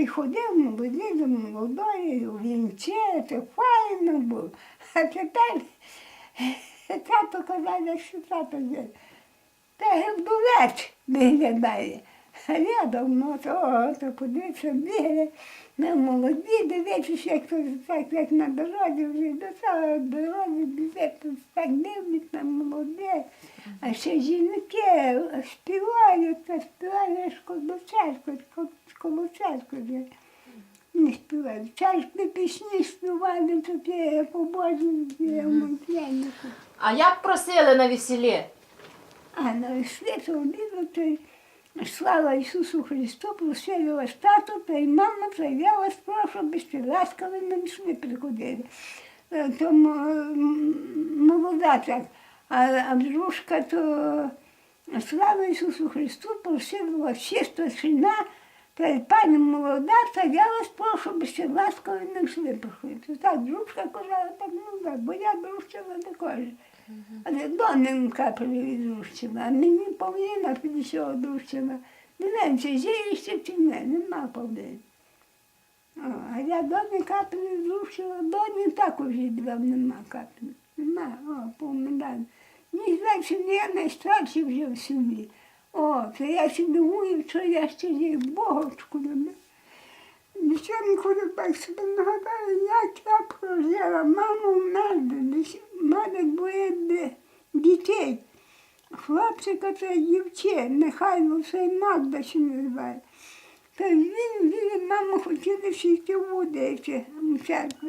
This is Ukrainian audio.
Ти ходив молоді до молодої, вінче, це файно було. А тепер тато казав, що тато є. Та гевдулець виглядає. А я давно то, то подивився, бігає, ми молоді, дивитися, як то так, як на дорозі вже до того дорозі біде, так дивлять на молоде. А ще жінки співають, та співають коло церкви, вже Не співають. Церкви пісні співали, то я побожні, я мовлянику. А як просили на весіллі? А на свято обіду то слава Ісусу Христу, просили вас тату, та й мама, та я вас прошу, бісти ласкаві на мішли приходили. Е, То м- молода так, а, дружка то слава Ісусу Христу, просила вас чисто сина, пані молода, та я вас прошу, бісти ласкаві на мішли приходити. Так, дружка казала, так, ну так, бо я дружчила також. Але доненька привідрущила, а мені повинна підійшла дружчила. Не знаю, чи є ще чи не, нема повинна. А я доненька привідрущила, доні також віддав, нема капли. Нема, о, поминаю. Ні, значить, я найстарший вже в сім'ї. О, це я ще думаю, що я ще є Богочку люблю. Хочу так собі нагадаю, як я прожила маму в мене, мене двоє дітей. Хлопчика це дівче, Михайло це Магда ще називає. Та він, він, мама хотіла всі в води, в церкві.